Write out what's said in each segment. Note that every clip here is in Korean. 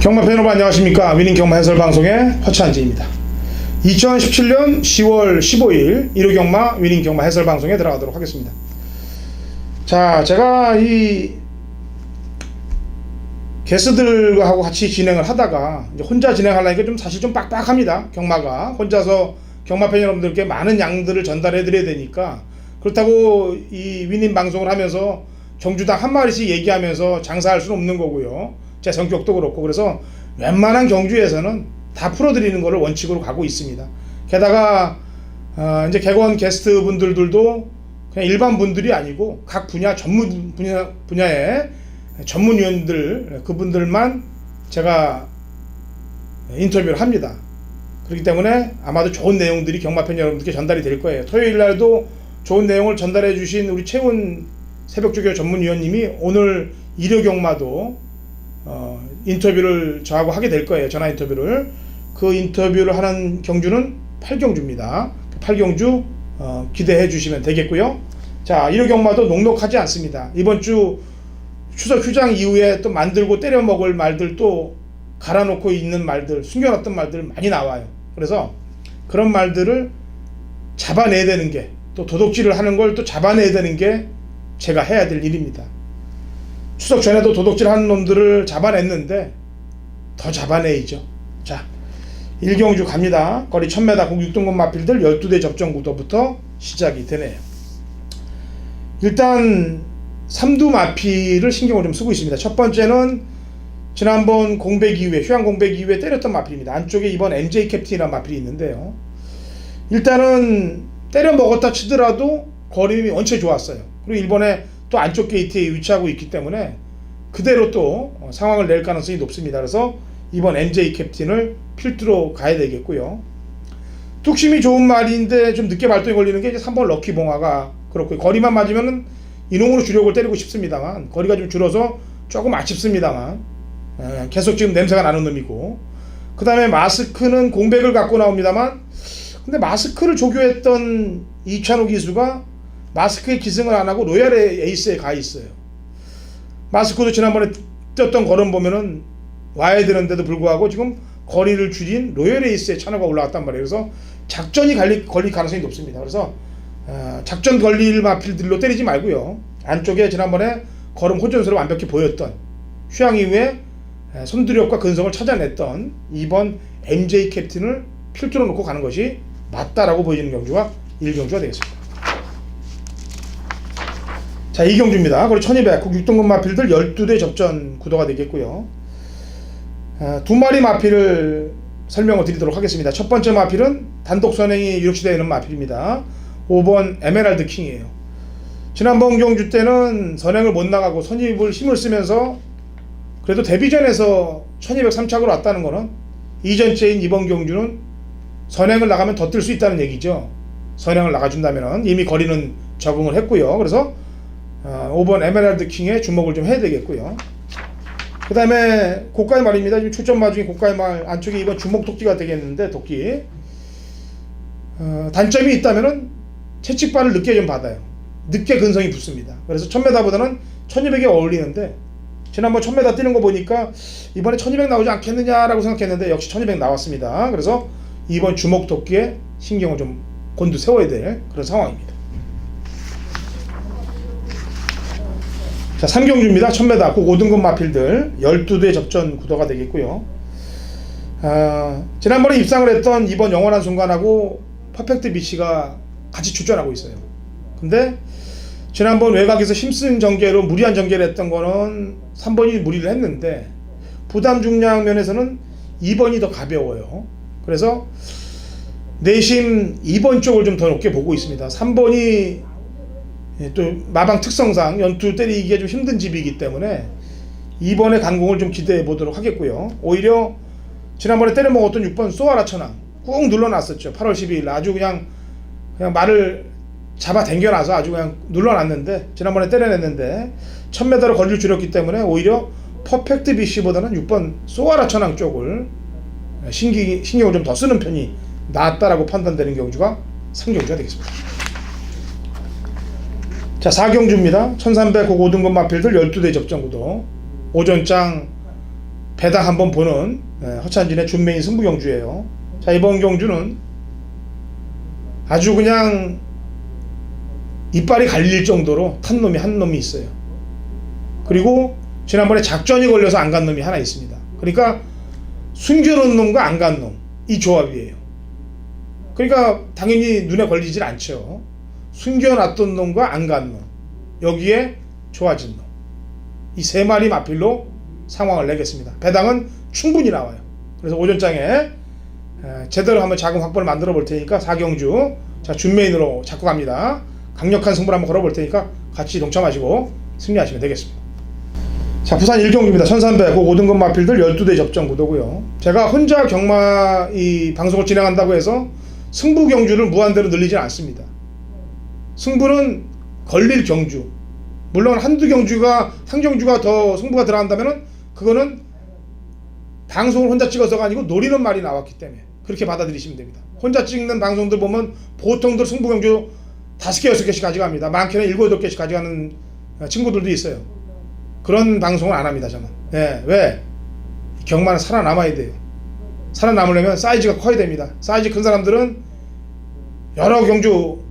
경마 팬 여러분 안녕하십니까? 위닝 경마 해설 방송의 허찬지입니다. 2017년 10월 15일 1호 경마 위닝 경마 해설 방송에 들어가도록 하겠습니다. 자 제가 이 게스트들과 하고 같이 진행을 하다가 혼자 진행하려니까 좀 사실 좀 빡빡합니다 경마가. 혼자서 경마 팬 여러분들께 많은 양들을 전달해 드려야 되니까. 그렇다고 이 위닝 방송을 하면서 경주당 한 마리씩 얘기하면서 장사할 수는 없는 거고요. 제 성격도 그렇고 그래서 웬만한 경주에서는 다 풀어드리는 것을 원칙으로 가고 있습니다. 게다가 어, 이제 개건 게스트 분들도 그냥 일반 분들이 아니고 각 분야 전문 분야 분야의 전문위원들 그분들만 제가 인터뷰를 합니다. 그렇기 때문에 아마도 좋은 내용들이 경마팬 여러분들께 전달이 될 거예요. 토요일 날도 좋은 내용을 전달해 주신 우리 최훈 새벽주교 전문위원님이 오늘 일요 경마도 어, 인터뷰를 저하고 하게 될 거예요. 전화 인터뷰를. 그 인터뷰를 하는 경주는 8경주입니다. 8경주 어, 기대해 주시면 되겠고요. 자, 일요 경마도 녹록하지 않습니다. 이번 주 추석 휴장 이후에 또 만들고 때려 먹을 말들 또 갈아놓고 있는 말들, 숨겨놨던 말들 많이 나와요. 그래서 그런 말들을 잡아내야 되는 게 또 도둑질을 하는 걸 또 잡아내야 되는 게 제가 해야 될 일입니다. 추석 전에도 도둑질 하는 놈들을 잡아냈는데 더 잡아내야죠. 자, 일경주 갑니다. 거리 1000m 국 6등급 마필들 12대 접전 구도부터 시작이 되네요. 일단 삼두 마필을 신경을 좀 쓰고 있습니다. 첫 번째는 지난번 공백 이후에 휴양 공백 이후에 때렸던 마필입니다. 안쪽에 이번 MJ 캡틴이라는 마필이 있는데요. 일단은 때려 먹었다 치더라도 거림이 원체 좋았어요. 그리고 일본에 또 안쪽 게이트에 위치하고 있기 때문에 그대로 또 어, 상황을 낼 가능성이 높습니다. 그래서 이번 MJ 캡틴을 필두로 가야 되겠고요. 뚝심이 좋은 말인데 좀 늦게 발동이 걸리는 게 이제 3번 럭키 봉화가 그렇고 거리만 맞으면은 이놈으로 주력을 때리고 싶습니다만 거리가 좀 줄어서 조금 아쉽습니다만 에, 계속 지금 냄새가 나는 놈이고 그 다음에 마스크는 공백을 갖고 나옵니다만 근데 마스크를 조교했던 이찬호 기수가 마스크에 기승을 안 하고 로얄의 에이스에 가 있어요. 마스크도 지난번에 뛰었던 걸음 보면은 와야 되는데도 불구하고 지금 거리를 줄인 로얄 에이스에 찬호가 올라왔단 말이에요. 그래서 작전이 걸릴, 걸릴 가능성이 높습니다. 그래서 어, 작전 걸릴 마필들로 때리지 말고요. 안쪽에 지난번에 걸음 호전수로 완벽히 보였던 휴양 이후에 에, 손두력과 근성을 찾아냈던 이번 MJ 캡틴을 필두로 놓고 가는 것이 맞다라고 보여지는 경주가 1경주가 되겠습니다. 자, 2경주입니다. 거리 1200, 국 6등급 마필들 12대 접전 구도가 되겠고요. 어, 두 마리 마필을 설명을 드리도록 하겠습니다. 첫 번째 마필은 단독 선행이 유력시되어 있는 마필입니다. 5번 에메랄드 킹이에요. 지난번 경주 때는 선행을 못 나가고 선입을 힘을 쓰면서 그래도 데뷔전에서 1203착으로 왔다는 거는 이전째인 이번 경주는 선행을 나가면 더 뜰 수 있다는 얘기죠. 선행을 나가준다면 이미 거리는 적응을 했고요. 그래서 어, 5번 에메랄드 킹에 주목을 좀 해야 되겠고요. 그 다음에 고가의 말입니다. 지금 초점 마중에 고가의 말 안쪽에 이번 주목 도끼가 되겠는데 도끼 어, 단점이 있다면은 채찍발을 늦게 좀 받아요. 늦게 근성이 붙습니다. 그래서 1000m보다는 1200에 어울리는데 지난번 1000m 뛰는 거 보니까 이번에 1200 나오지 않겠느냐라고 생각했는데 역시 1200 나왔습니다. 그래서 이번 주목 도끼에 신경을 좀 곤두 세워야 될 그런 상황입니다. 자, 3경주입니다. 1000m 꼭 5등급 마필들 12대 접전 구도가 되겠고요. 아, 지난번에 입상을 했던 이번 영원한 순간하고 퍼펙트 비치가 같이 출전하고 있어요. 근데 지난번 외곽에서 힘쓴 전개로 무리한 전개를 했던 거는 3번이 무리를 했는데 부담 중량 면에서는 2번이 더 가벼워요. 그래서 내심 2번 쪽을 좀 더 높게 보고 있습니다. 3번이 예, 또 마방 특성상 연투 때리기가 좀 힘든 집이기 때문에 이번에 강공을 좀 기대해 보도록 하겠고요. 오히려 지난번에 때려 먹었던 6번 소아라 천왕 꾹 눌러놨었죠. 8월 12일 아주 그냥 그냥 말을 잡아 당겨놔서 아주 그냥 눌러놨는데 지난번에 때려냈는데 1000m로 거리를 줄였기 때문에 오히려 퍼펙트 BC보다는 6번 소아라 천왕 쪽을 신기, 신경을 좀 더 쓰는 편이 낫다라고 판단되는 경주가 3경주가 되겠습니다. 자, 4경주입니다. 1300 5등급 마필들 12대 접전구도 오전장 배당 한번 보는 예, 허찬진의 준메인 승부 경주예요. 자 이번 경주는 아주 그냥 이빨이 갈릴 정도로 탄 놈이 한 놈이 있어요. 그리고 지난번에 작전이 걸려서 안 간 놈이 하나 있습니다. 그러니까 숨겨놓은 놈과 안 간 놈 이 조합이에요. 그러니까 당연히 눈에 걸리질 않죠. 숨겨놨던 놈과 안 간 놈. 여기에 좋아진 놈. 이 세 마리 마필로 상황을 내겠습니다. 배당은 충분히 나와요. 그래서 오전장에 에, 제대로 한번 자금 확보를 만들어 볼 테니까 사경주 자 준메인으로 잡고 갑니다. 강력한 승부를 한번 걸어 볼 테니까 같이 동참하시고 승리하시면 되겠습니다. 자 부산 1경주입니다. 1300 5등급 마필들 12대 접전 구도고요. 제가 혼자 경마 이 방송을 진행한다고 해서 승부 경주를 무한대로 늘리진 않습니다. 승부는 걸릴 경주. 물론 한두 경주가 한 경주가 더 승부가 들어간다면은 그거는 방송을 혼자 찍어서가 아니고 노리는 말이 나왔기 때문에 그렇게 받아들이시면 됩니다. 혼자 찍는 방송들 보면 보통들 승부 경주 다섯 개 여섯 개씩 가져갑니다. 많게는 일곱 여덟 개씩 가져가는 친구들도 있어요. 그런 방송을 안 합니다 저는. 예, 왜? 경마는 살아남아야 돼요. 살아남으려면 사이즈가 커야 됩니다. 사이즈 큰 사람들은 여러 경주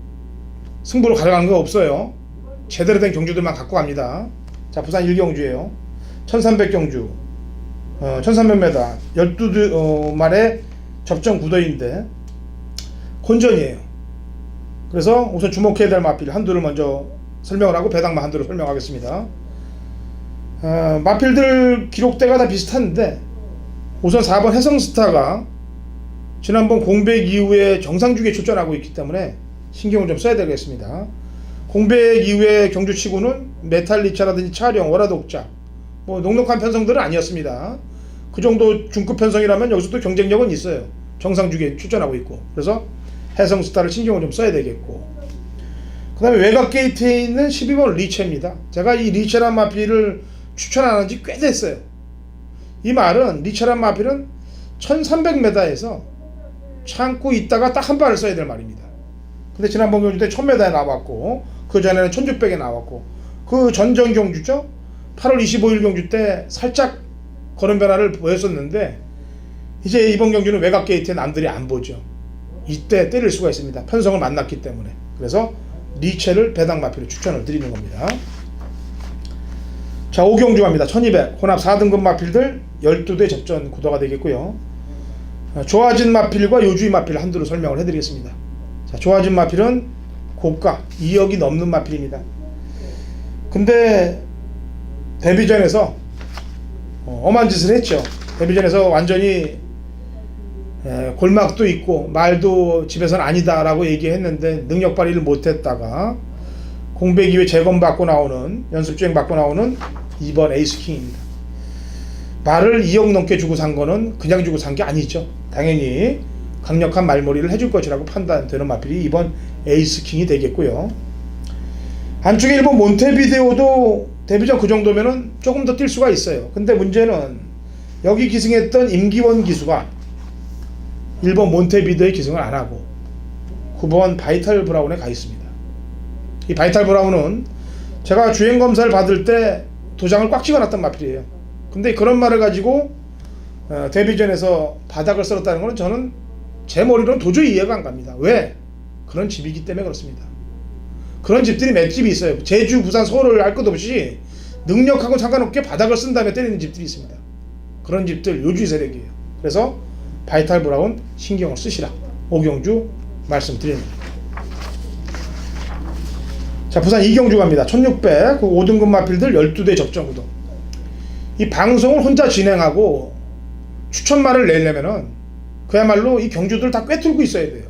승부로 가져가는 거 없어요. 제대로 된 경주들만 갖고 갑니다. 자, 부산 1경주예요. 1300경주. 어, 1300m 12 어, 말에 접전 구도인데 혼전이에요. 그래서 우선 주목해야 될 마필 한두를 먼저 설명을 하고 배당만 한두를 설명하겠습니다. 어, 마필들 기록대가 다 비슷한데 우선 4번 해성스타가 지난번 공백 이후에 정상주기에 출전하고 있기 때문에 신경을 좀 써야 되겠습니다. 공백 이후에 경주 치고는 메탈 리차라든지 촬영, 월화독자 뭐 녹록한 편성들은 아니었습니다. 그 정도 중급 편성이라면 여기서도 경쟁력은 있어요. 정상주기에 출전하고 있고 그래서 해성 스타를 신경을 좀 써야 되겠고 그 다음에 외곽 게이트에 있는 12번 리체입니다. 제가 이 리체란 마필을 추천 안한지꽤 됐어요. 이 말은 리체란 마필은 1300m에서 참고 있다가 딱 한 발을 써야 될 말입니다. 근데 지난번 경주 때 1000m에 나왔고 그 전에는 1600에 나왔고 그 전전 경주죠. 8월 25일 경주 때 살짝 걸음 변화를 보였었는데 이제 이번 경주는 외곽 게이트에 남들이 안 보죠. 이때 때릴 수가 있습니다. 편성을 만났기 때문에. 그래서 리체를 배당 마필로 추천을 드리는 겁니다. 자, 5경주 갑니다. 1200 혼합 4등급 마필들 12대 접전 구도가 되겠고요. 어, 좋아진 마필과 요주의 마필 한두로 설명을 해드리겠습니다. 자, 좋아진 마필은 고가 2억이 넘는 마필입니다. 근데 데뷔전에서 어, 엄한 짓을 했죠. 데뷔전에서 완전히 에, 골막도 있고 말도 집에서는 아니다라고 얘기했는데 능력 발휘를 못했다가 공백 이후에 재검 받고 나오는 연습주행 받고 나오는 2번 에이스킹입니다. 말을 2억 넘게 주고 산 거는 그냥 주고 산 게 아니죠. 당연히 강력한 말머리를 해줄 것이라고 판단되는 마필이 이번 에이스킹이 되겠고요. 안쪽에 일본 몬테비데오도 데뷔전 그 정도면은 조금 더 뛸 수가 있어요. 근데 문제는 여기 기승했던 임기원 기수가 일본 몬테비데오에 기승을 안 하고 9번 바이탈 브라운에 가 있습니다. 이 바이탈 브라운은 제가 주행 검사를 받을 때 도장을 꽉 찍어놨던 마필이에요. 근데 그런 말을 가지고 어, 데뷔전에서 바닥을 쓸었다는 것은 저는 제 머리로는 도저히 이해가 안 갑니다. 왜? 그런 집이기 때문에 그렇습니다. 그런 집들이 몇 집이 있어요. 제주, 부산, 서울을 할것 없이 능력하고 상관없게 바닥을 쓴 다음에 때리는 집들이 있습니다. 그런 집들 요주의 세력이에요. 그래서 바이탈 브라운 신경을 쓰시라. 오경주 말씀드립니다. 자, 부산 이경주 갑니다. 1600 5등급 마필들 12대 접전 구도. 이 방송을 혼자 진행하고 추천말을 내려면은 그야말로 이 경주들 다 꿰뚫고 있어야 돼요.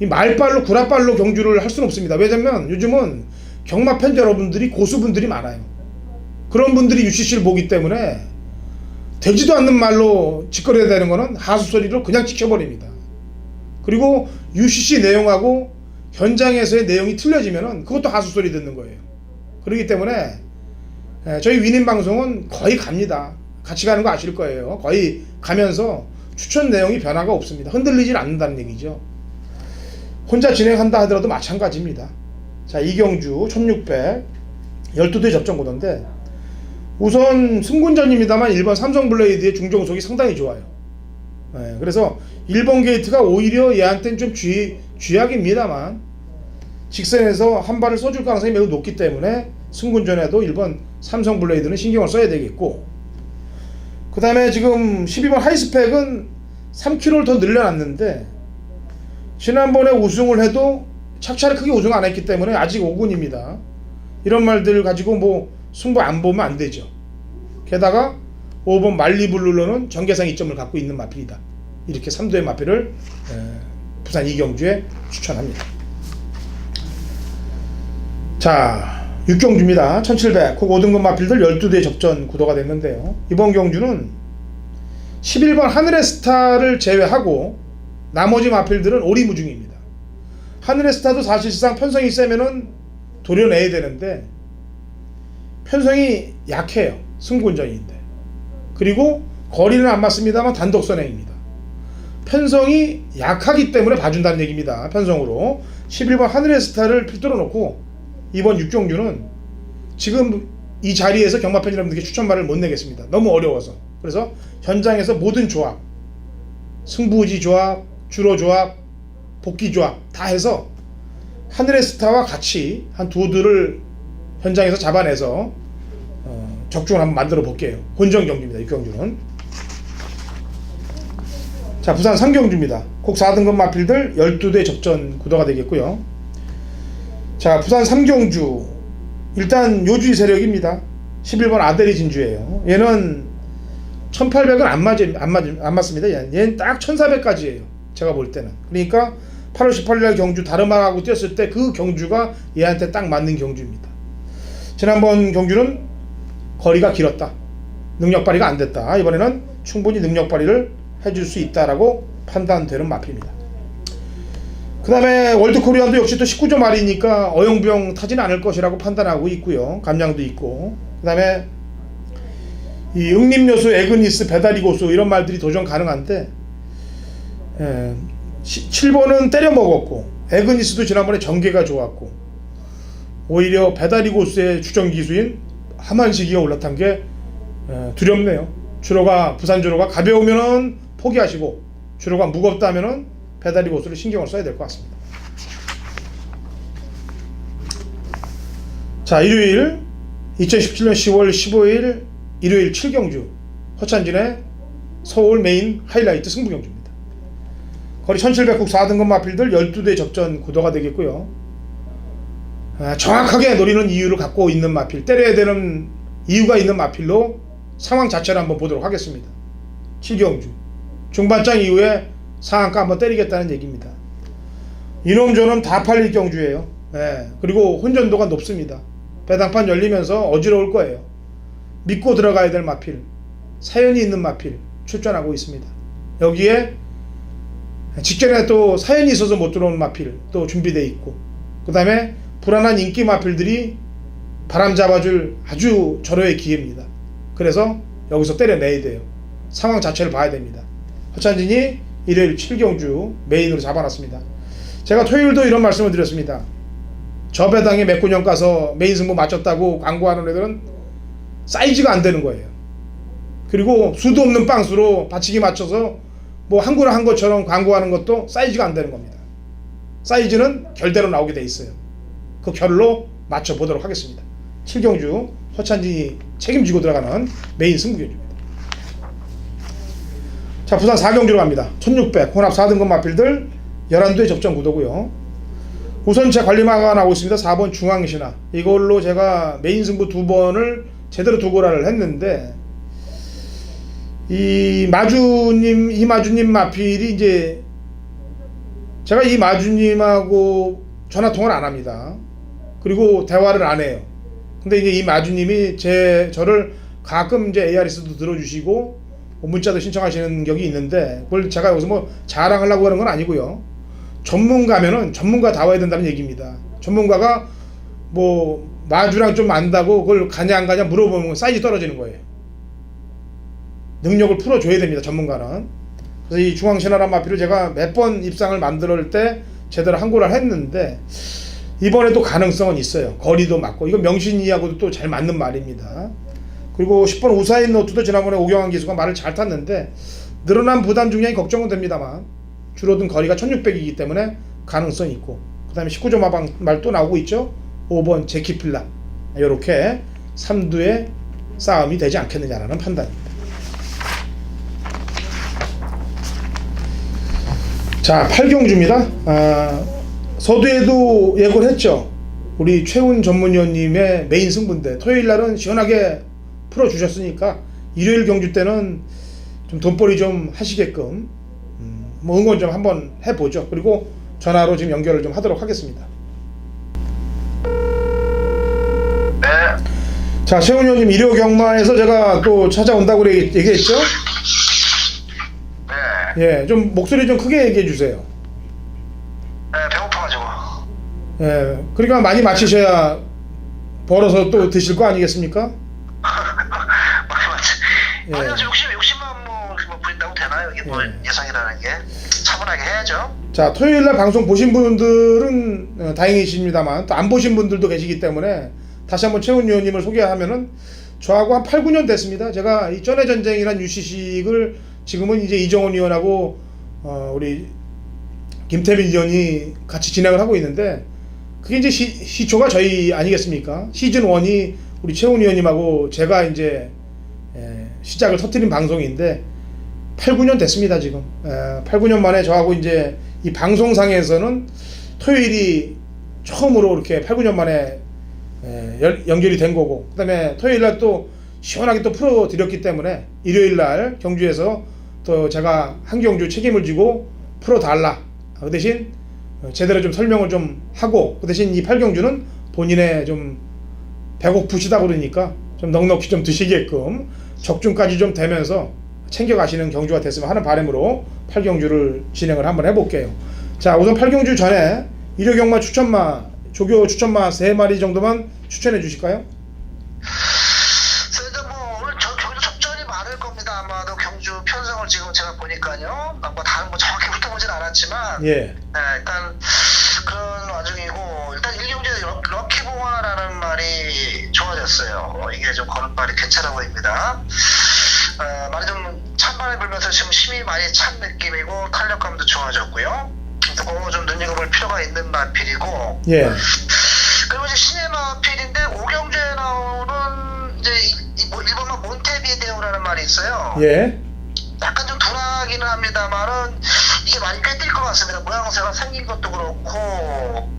이 말빨로 구라빨로 경주를 할 수는 없습니다. 왜냐면 요즘은 경마 팬 여러분들이 고수분들이 많아요. 그런 분들이 UCC를 보기 때문에 되지도 않는 말로 짓거려야 되는 거는 하수 소리로 그냥 지켜버립니다. 그리고 UCC 내용하고 현장에서의 내용이 틀려지면은 그것도 하수 소리 듣는 거예요. 그렇기 때문에 에, 저희 위님 방송은 거의 갑니다. 같이 가는 거 아실 거예요. 거의 가면서 추천 내용이 변화가 없습니다. 흔들리질 않는다는 얘기죠. 혼자 진행한다 하더라도 마찬가지입니다. 자, 이경주 1600 12대 접전 구도인데 우선 승군전입니다만 1번 삼성 블레이드의 중정속이 상당히 좋아요. 예, 그래서 1번 게이트가 오히려 얘한테는 좀 쥐, 쥐약입니다만 직선에서 한 발을 써줄 가능성이 매우 높기 때문에 승군전에도 1번 삼성 블레이드는 신경을 써야 되겠고 그 다음에 지금 12번 하이스펙은 3kg를 더 늘려놨는데 지난번에 우승을 해도 착차를 크게 우승 안 했기 때문에 아직 5군입니다. 이런 말들 가지고 뭐 승부 안 보면 안 되죠. 게다가 5번 말리블루로는 전개상 2점을 갖고 있는 마필이다. 이렇게 3도의 마필을 에, 부산 이경주에 추천합니다. 자, 6경주입니다. 1700, 그 5등급 마필들 12대 접전 구도가 됐는데요. 이번 경주는 11번 하늘의 스타를 제외하고 나머지 마필들은 오리무중입니다. 하늘의 스타도 사실상 편성이 세면은 도려내야 되는데 편성이 약해요. 승군전인데. 그리고 거리는 안 맞습니다만 단독 선행입니다. 편성이 약하기 때문에 봐준다는 얘기입니다. 편성으로 11번 하늘의 스타를 필두로 놓고 이번 육경주는 지금 이 자리에서 경마팬 여러분들께 추천말을 못 내겠습니다. 너무 어려워서. 그래서 현장에서 모든 조합, 승부지 조합, 주로 조합, 복귀 조합 다 해서 하늘의 스타와 같이 한두 들을 현장에서 잡아내서 어, 적중을 한번 만들어 볼게요. 본정 경주입니다. 육경주는. 자, 부산 상경주입니다. 곡 4등급 마필들 12대 접전 구도가 되겠고요. 자, 부산 삼경주. 일단 요주의 세력입니다. 11번 아델이 진주예요. 얘는 1800은 안 맞, 안 맞, 안 맞습니다. 얘는, 딱 1400까지예요. 제가 볼 때는. 그러니까 8월 18일 경주 다르마하고 뛰었을 때 그 경주가 얘한테 딱 맞는 경주입니다. 지난번 경주는 거리가 길었다. 능력 발휘가 안 됐다. 이번에는 충분히 능력 발휘를 해줄 수 있다라고 판단되는 마필입니다. 그 다음에 월드 코리안도 역시 또 19점 말이니까 어영부영 타진 않을 것이라고 판단하고 있고요. 감량도 있고. 그 다음에 이 응립요소, 에그니스, 배다리 고수 이런 말들이 도전 가능한데 예, 7번은 때려 먹었고 에그니스도 지난번에 전개가 좋았고 오히려 배다리 고수의 주전 기수인 하만시기가 올라탄 게 예, 두렵네요. 주로가 부산 주로가 가벼우면은 포기하시고 주로가 무겁다면은 배다리 고수를 신경을 써야 될 것 같습니다. 자 일요일 2017년 10월 15일 일요일 7경주 허찬진의 서울 메인 하이라이트 승부 경주입니다. 거리 1700국 4등급 마필들 12대 접전 구도가 되겠고요. 아, 정확하게 노리는 이유를 갖고 있는 마필, 때려야 되는 이유가 있는 마필로 상황 자체를 한번 보도록 하겠습니다. 7경주 중반장 이후에 상한가 한번 때리겠다는 얘기입니다. 이놈 저놈 다 팔릴 경주예요. 예, 그리고 혼전도가 높습니다. 배당판 열리면서 어지러울 거예요. 믿고 들어가야 될 마필, 사연이 있는 마필 출전하고 있습니다. 여기에 직전에 또 사연이 있어서 못 들어오는 마필 또 준비되어 있고 그 다음에 불안한 인기 마필들이 바람 잡아줄 아주 절호의 기회입니다. 그래서 여기서 때려내야 돼요. 상황 자체를 봐야 됩니다. 허찬진이 일요일 7경주 메인으로 잡아놨습니다. 제가 토요일도 이런 말씀을 드렸습니다. 저 배당에 맥구년 가서 메인 승부 맞췄다고 광고하는 애들은 사이즈가 안 되는 거예요. 그리고 수도 없는 빵수로 받치기 맞춰서 뭐 한구를 한 것처럼 광고하는 것도 사이즈가 안 되는 겁니다. 사이즈는 결대로 나오게 돼 있어요. 그 결로 맞춰 보도록 하겠습니다. 7경주 허찬진이 책임지고 들어가는 메인 승부경주입니다. 자, 부산 4경주로 갑니다. 1600 혼합 4등급 마필들 11도의 접전 구도고요. 우선 제 관리마가 나오고 있습니다. 4번 중앙신화. 이걸로 제가 메인 승부 두 번을 제대로 두 고라를 했는데 이 마주님 이 마주님 마필이 이제 제가 이 마주님하고 전화 통화를 안 합니다. 그리고 대화를 안 해요. 근데 이제 이 마주님이 제 저를 가끔 이제 ARS도 들어주시고 뭐 문자도 신청하시는 격이 있는데 그걸 제가 여기서 뭐 자랑하려고 하는 건 아니고요. 전문가면은 전문가 다워야 된다는 얘기입니다. 전문가가 뭐 마주랑 좀 안다고 그걸 가냐 안 가냐 물어보면 사이즈 떨어지는 거예요. 능력을 풀어줘야 됩니다. 전문가는. 그래서 이 중앙신화란 마피를 제가 몇 번 입상을 만들 때 제대로 한고를 했는데 이번에도 가능성은 있어요. 거리도 맞고 이건 명신이하고도 또 잘 맞는 말입니다. 그리고 10번 우사인 노트도 지난번에 오경환 기수가 말을 잘 탔는데 늘어난 부담 중량이 걱정은 됩니다만 줄어든 거리가 1600이기 때문에 가능성이 있고 그 다음에 19점 마방 말 또 나오고 있죠. 5번 제키필라. 이렇게 3두의 싸움이 되지 않겠느냐라는 판단입니다. 자 8경주입니다. 아, 서두에도 예고를 했죠. 우리 최훈 전문위원님의 메인 승부인데 토요일 날은 시원하게 풀어주셨으니까 일요일 경주 때는 좀 돈벌이 좀 하시게끔 음, 뭐 응원 좀 한번 해보죠. 그리고 전화로 지금 연결을 좀 하도록 하겠습니다. 네, 자, 최훈 의원님 일요 경마에서 제가 또 찾아온다고 얘기- 얘기했죠? 네, 예, 좀 목소리 좀 크게 얘기해 주세요. 네, 배고파가지고. 예, 그러니까 많이 마치셔야 벌어서 또 드실 거 아니겠습니까? 예. 아니, 60, 60만 뭐, 뭐 부린다고 되나요? 이게 뭐 예. 예상이라는 게. 차분하게 해야죠. 자, 토요일 날 방송 보신 분들은 어, 다행이십니다만 또 안 보신 분들도 계시기 때문에 다시 한번 최훈 의원님을 소개하면은 저하고 한 8, 9년 됐습니다. 제가 이 전의 전쟁이란 유시식을 지금은 이제 이정원 의원하고 어, 우리 김태민 의원이 같이 진행을 하고 있는데 그게 이제 시, 시초가 저희 아니겠습니까? 시즌 1이 우리 최훈 의원님하고 제가 이제 에, 시작을 터뜨린 방송인데 8, 9년 됐습니다 지금. 에, 8, 9년 만에 저하고 이제 이 방송상에서는 토요일이 처음으로 이렇게 8, 9년 만에 에, 연- 연결이 된 거고 그 다음에 토요일 날 또 시원하게 또 풀어 드렸기 때문에 일요일 날 경주에서 또 제가 한 경주 책임을 지고 풀어 달라. 그 대신 어, 제대로 좀 설명을 좀 하고 그 대신 이 8경주는 본인의 좀 배고프시다 그러니까 좀 넉넉히 좀 드시게끔 적중까지 좀 되면서 챙겨가시는 경주가 됐으면 하는 바람으로 8경주를 진행을 한번 해볼게요. 자 우선 8경주 전에 일요경마 추천마 조교 추천마 3마리 정도만 추천해 주실까요? 뭐, 오늘 저, 경주 접전이 많을 겁니다. 아마도 경주 편성을 지금 제가 보니까요. 뭐, 다른 뭐 정확히 훑어보진 않았지만. 예. 네, 일단 그런 와중이고 일단 일경제 럭키봉화라는 말이 좋아졌어요. 어, 이게 좀 걸음발이 괜찮아 보입니다. 어, 말이 좀 찬바람이 불면서 지금 힘이 많이 찬 느낌이고 탄력감도 좋아졌고요. 그거 좀 눈여겨볼 필요가 있는 마필이고 예. 그리고 이제 신의 마필인데 오경주에 나오는 이제 뭐, 일본말 몬테비데오라는 말이 있어요. 예. 약간 좀 둔하기는 합니다만은 이게 많이 꽤뛸것 같습니다. 모양새가 생긴 것도 그렇고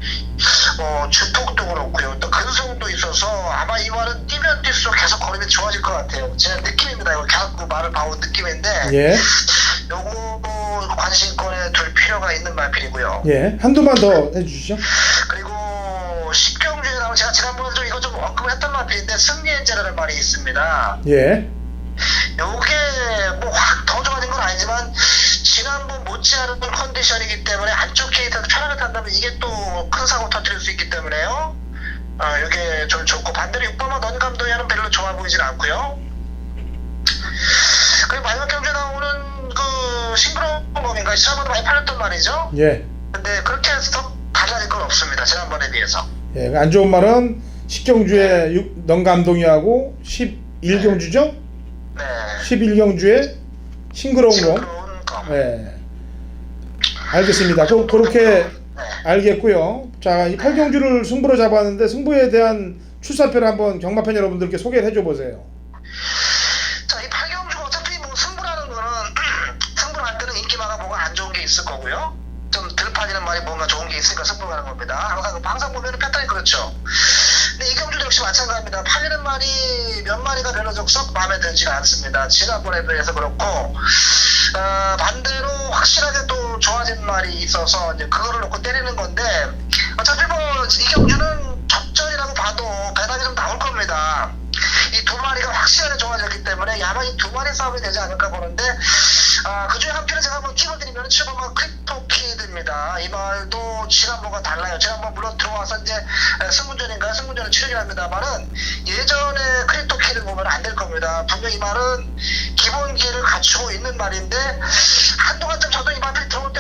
어, 주폭도 그렇고요. 또 근성도 있어서 아마 이 말은 뛰면 뛸수록 계속 걸음이 좋아질 것 같아요. 제 느낌입니다. 이거 계속 그 말을 봐온 느낌인데 예. 요거 관심권에 둘 필요가 있는 말필이고요. 예. 한두만 더 해주시죠. 그리고 십경주에 나온 제가 지난번에도 이거 좀 언급을 했던 말필인데 승리엔제라는 말이 있습니다. 예. 요게 뭐 확 더 좋아진 건 아니지만 지난번 못지않은 컨디션이기 때문에 안쪽 게이트에서 편하게 탄다면 이게 또 큰 사고 터뜨릴 수 있기 때문에요. 어, 이게 좀 좋고 반대로 6번만 넌 감독이는 별로 좋아 보이진 않고요. 그리고 마지막 경주에 나오는 그 싱그러운 법인가 지난번에 많이 팔렸던 말이죠. 예. 근데 그렇게 해서 달라진 건 없습니다. 지난번에 비해서. 예. 안 좋은 말은 10경주에 넌감동이 하고 11경주죠? 네. 11경주에 싱그러운 거. 싱그러운 거. 예. 알겠습니다. 그, 그렇게 네. 알겠고요. 자, 이 8경주를 승부로 잡았는데 승부에 대한 출사표를 한번 경마팬 여러분들께 소개를 해줘 보세요. 자, 이 팔경주가 어차피 뭐 승부라는 거는 승부를 할 때는 인기마가 뭐가 안 좋은 게 있을 거고요. 좀 들판이는 말이 뭔가 좋은 게 있으니까 승부를 하는 겁니다. 항상 항상 보면은 패턴이 그렇죠. 근데 이 경주도 역시 마찬가지입니다. 팔리는 말이 몇 마리가 별로 썩 마음에 들지가 않습니다. 지난번에 비해서 그렇고 어, 반대로 확실하게 또 좋아진 말이 있어서 이제 그거를 놓고 때리는 건데 어차피 뭐 이 경주는 접전이라고 봐도 배당이 좀 나올 겁니다. 확실하게 좋아졌기 때문에 아마 이 두 마리 싸움이 되지 않을까 보는데 아, 그 중에 한 편을 제가 한번 찝어드리면 7번가 크립토키드입니다. 이 말도 지난번과 달라요. 지난번 물론 들어와서 이제 에, 승문전인가 승문전을 치르긴 합니다만은 예전에 크립토키드 보면 안 될 겁니다. 분명 이 말은 기본기를 갖추고 있는 말인데 한동안 좀 저도 이 말이 들어올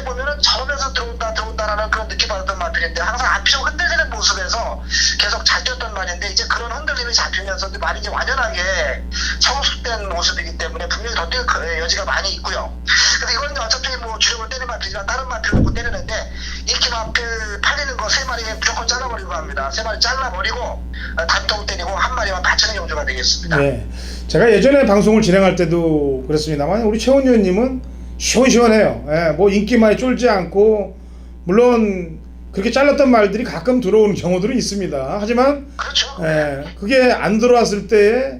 뛰었던 말인데 이제 완연하게 성숙된 모습이기 때문에 분명히 더뛸 거- 여지가 많이 있고요. 근데 이건 어차피 뭐 주력을 때리는 마필이나 다른 마필을 놓고 때리는데 인기 마필 팔리는 거 세 마리에 무조건 잘라버리고 합니다. 세 마리 잘라버리고 어, 단독 때리고 한 마리만 바치는 경주가 되겠습니다. 네. 제가 예전에 방송을 진행할 때도 그랬습니다만 우리 최원 의원님은 시원시원해요. 예, 뭐 인기만이 쫄지 않고 물론 그렇게 잘랐던 말들이 가끔 들어오는 경우들은 있습니다. 하지만 그렇죠. 예, 그게 안 들어왔을 때에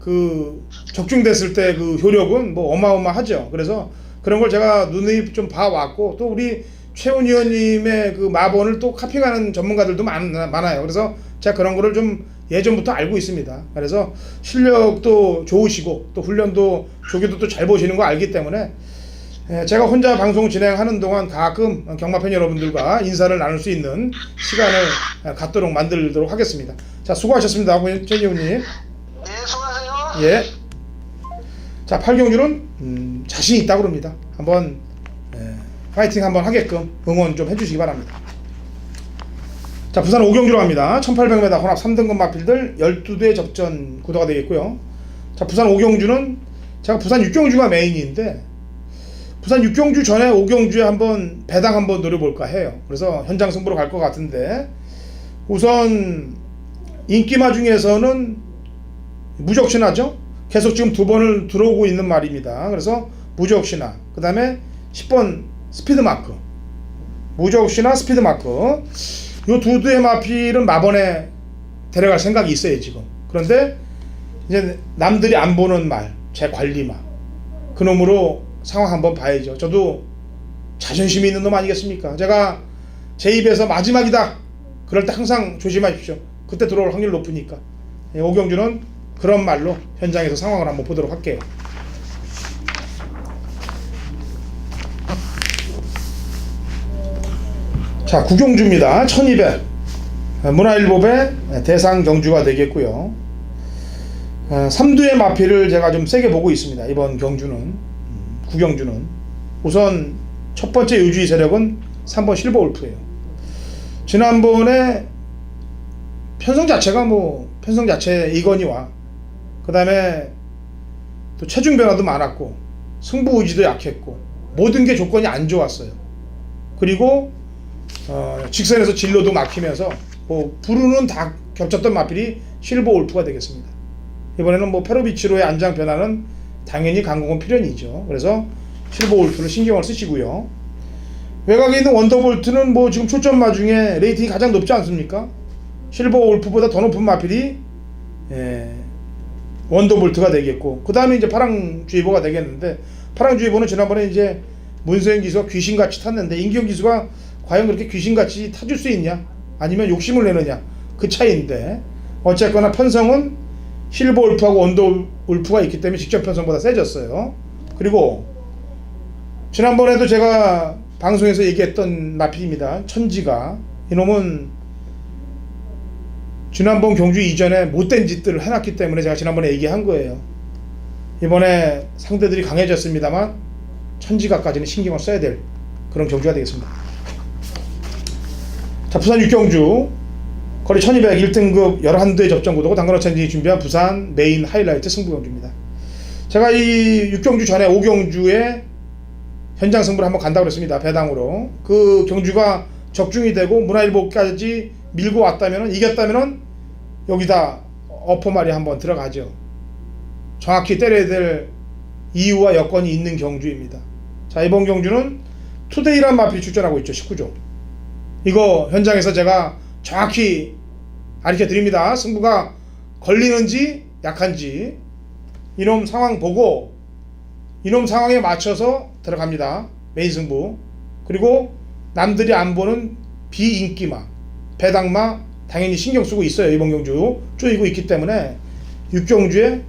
그 적중됐을 때 그 효력은 뭐 어마어마하죠. 그래서 그런 걸 제가 눈에 좀 봐왔고 또 우리 최훈 의원님의 그 마번을 또 카핑하는 전문가들도 많, 많아요. 그래서 제가 그런 거를 좀 예전부터 알고 있습니다. 그래서 실력도 좋으시고 또 훈련도 조교도 또 잘 보시는 거 알기 때문에 예, 제가 혼자 방송 진행하는 동안 가끔 경마팬 여러분들과 인사를 나눌 수 있는 시간을 예, 갖도록 만들도록 하겠습니다. 자, 수고하셨습니다. 최 의원님. 네, 수고하세요. 예. 자, 팔경주는 음, 자신 있다고 그럽니다. 한번 예, 파이팅 한번 하게끔 응원 좀 해주시기 바랍니다. 자, 부산 오경주로 갑니다. 1800m 혼합 3등급 마필들 12대 접전 구도가 되겠고요. 자, 부산 오경주는 제가 부산 육경주가 메인인데 부산 육경주 전에 오경주에 한번 배당 한번 노려볼까 해요. 그래서 현장 승부로 갈 것 같은데 우선 인기마 중에서는 무적신화죠. 계속 지금 두 번을 들어오고 있는 말입니다. 그래서 무적신화, 그 다음에 10번 스피드마크, 무적신화, 스피드마크. 요 두 대의 마필은 마번에 데려갈 생각이 있어요 지금. 그런데 이제 남들이 안 보는 말, 제 관리마. 그놈으로 상황 한번 봐야죠. 저도 자존심이 있는 놈 아니겠습니까? 제가 제 입에서 마지막이다. 그럴 때 항상 조심하십시오. 그때 들어올 확률 높으니까. 예, 오경주는 그런 말로 현장에서 상황을 한번 보도록 할게요. 자, 구경주입니다. 1200. 어, 문화일보배 대상 경주가 되겠고요. 어, 3두의 마피를 제가 좀 세게 보고 있습니다. 이번 경주는. 음, 구경주는. 우선 첫 번째 유주의 세력은 3번 실버 울프예요. 지난번에 편성 자체가 뭐 편성 자체 이건희와 그 다음에 또 체중 변화도 많았고 승부 의지도 약했고 모든 게 조건이 안 좋았어요. 그리고 어, 직선에서 진로도 막히면서 뭐 부르는 다 겹쳤던 마필이 실버 올프가 되겠습니다. 이번에는 뭐 페로비치로의 안장 변화는 당연히 강공은 필연이죠. 그래서 실버 올프를 신경을 쓰시고요. 외곽에 있는 원더볼트는 뭐 지금 초점마 중에 레이팅이 가장 높지 않습니까? 실버 올프보다 더 높은 마필이 예, 원더볼트가 되겠고 그 다음에 이제 파랑주의보가 되겠는데 파랑주의보는 지난번에 이제 문세영 기수가 귀신같이 탔는데 임기영 기수가 과연 그렇게 귀신같이 타줄 수 있냐 아니면 욕심을 내느냐 그 차이인데 어쨌거나 편성은 실버 울프하고 원더 울프가 있기 때문에 직접 편성보다 세졌어요 그리고 지난번에도 제가 방송에서 얘기했던 마필입니다 천지가 이놈은 지난번 경주 이전에 못된 짓들을 해놨기 때문에 제가 지난번에 얘기한 거예요. 이번에 상대들이 강해졌습니다만 천지가까지는 신경을 써야 될 그런 경주가 되겠습니다. 자 부산 육경주 거리 1200 1등급 11대 접전 구도고 당근어 천지 준비한 부산 메인 하이라이트 승부 경주입니다. 제가 이 육경주 전에 오경주에 현장 승부를 한번 간다고 그랬습니다. 배당으로. 그 경주가 적중이 되고 문화일보까지 밀고 왔다면 이겼다면 여기다 어퍼말이 한번 들어가죠. 정확히 때려야 될 이유와 여건이 있는 경주입니다. 자 이번 경주는 투데이란 마필이 출전하고 있죠. 19조. 이거 현장에서 제가 정확히 가르쳐 드립니다. 승부가 걸리는지 약한지 이놈 상황 보고 이놈 상황에 맞춰서 들어갑니다. 메인 승부. 그리고 남들이 안 보는 비인기마, 배당마 당연히 신경 쓰고 있어요. 이번 경주 쪼이고 있기 때문에 육경주에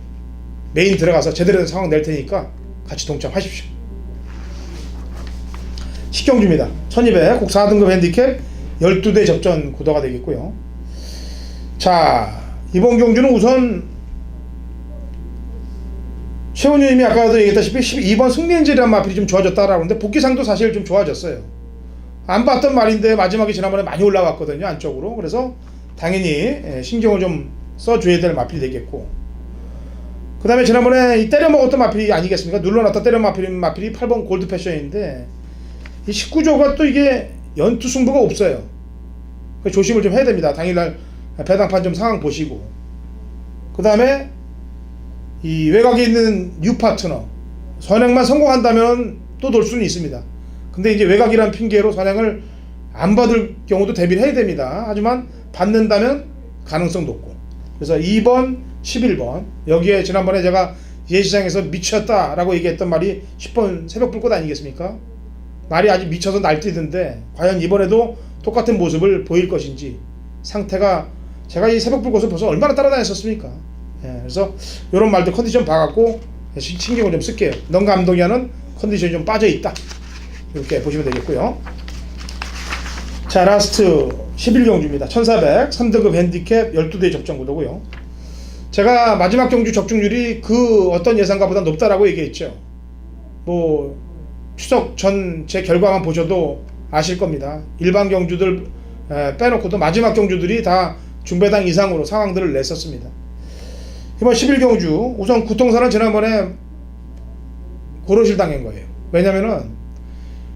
메인 들어가서 제대로 된 상황 낼 테니까 같이 동참하십시오. 식경주입니다. 1200국 4등급 핸디캡 12대 접전 구도가 되겠고요. 자, 이번 경주는 우선 최원유님이 아까도 얘기했다시피 12번 승리엔젤이란 마필이 좀 좋아졌다라고 하는데 복귀상도 사실 좀 좋아졌어요. 안 봤던 말인데 마지막에 지난번에 많이 올라왔거든요 안쪽으로 그래서 당연히 예, 신경을 좀 써줘야 될 마필이 되겠고 그 다음에 지난번에 이 때려 먹었던 마필이 아니겠습니까? 눌러놨다 때려 마필, 마필이 8번 골드 패션인데 이 19조가 또 이게 연투 승부가 없어요. 그 조심을 좀 해야 됩니다. 당일날 배당판 좀 상황 보시고. 그 다음에 이 외곽에 있는 뉴 파트너 선행만 성공한다면 또 돌 수는 있습니다. 근데 이제 외곽이란 핑계로 선행을 안 받을 경우도 대비를 해야 됩니다. 하지만 받는다면 가능성 높고. 그래서 2번, 11번 여기에 지난번에 제가 예시장에서 미쳤다라고 얘기했던 말이 10번 새벽 불꽃 아니겠습니까? 말이 아주 미쳐서 날뛰던데 과연 이번에도 똑같은 모습을 보일 것인지 상태가 제가 이 새벽 불꽃을 벌써 얼마나 따라다녔었습니까? 예, 그래서 이런 말들 컨디션 봐갖고 신- 신경을 좀 쓸게요. 넌 감독이와는 컨디션이 좀 빠져 있다. 이렇게 보시면 되겠고요. 자 라스트 11경주입니다. 1400 3등급 핸디캡 12대 적정 구도고요. 제가 마지막 경주 적중률이 그 어떤 예상가보다 높다라고 얘기했죠. 뭐 추석 전 제 결과만 보셔도 아실 겁니다. 일반 경주들 에, 빼놓고도 마지막 경주들이 다 중배당 이상으로 상황들을 냈었습니다. 이번 11경주 우선 구통사는 지난번에 고로실 당한 거예요. 왜냐면은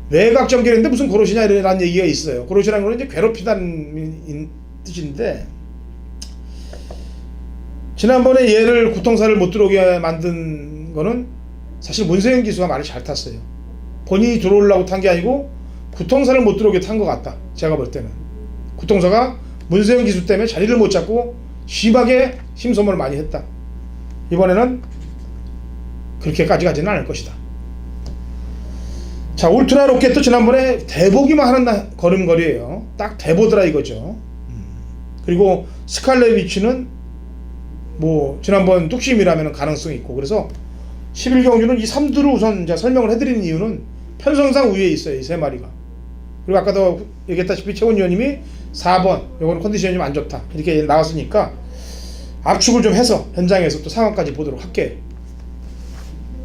외곽 전개인데 무슨 고로시냐 이런 얘기가 있어요. 고로시라는 거는 이제 괴롭히다는 뜻인데 지난번에 얘를 구통사를 못 들어오게 만든 거는 사실 문세영 기수가 말을 잘 탔어요. 본인이 들어오려고 탄 게 아니고 구통사를 못 들어오게 탄 것 같다. 제가 볼 때는 구통사가 문세영 기수 때문에 자리를 못 잡고 심하게 힘소모를 많이 했다. 이번에는 그렇게까지 가지는 않을 것이다. 자 울트라 로켓도 지난번에 대보기만 하는 나- 걸음걸이에요. 딱 대보더라 이거죠. 음. 그리고 스칼렛 위치는 뭐 지난번 뚝심이라면 가능성이 있고 그래서 11경주는 이 3두를 우선 제가 설명을 해드리는 이유는 편성상 위에 있어요 이 세 마리가. 그리고 아까도 얘기했다시피 최원 의원님이 4번 요거는 컨디션이 좀 안 좋다. 이렇게 나왔으니까 압축을 좀 해서 현장에서 또 상황까지 보도록 할게요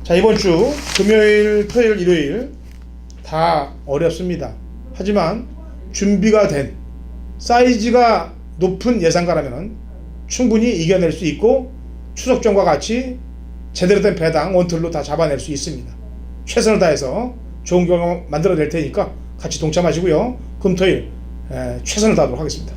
자 이번 주 금요일 토요일 일요일 다 어렵습니다. 하지만 준비가 된 사이즈가 높은 예상가라면 충분히 이겨낼 수 있고 추석 전과 같이 제대로 된 배당 원틀로 다 잡아낼 수 있습니다. 최선을 다해서 좋은 경험 만들어낼 테니까 같이 동참하시고요. 금토일 에, 최선을 다하도록 하겠습니다.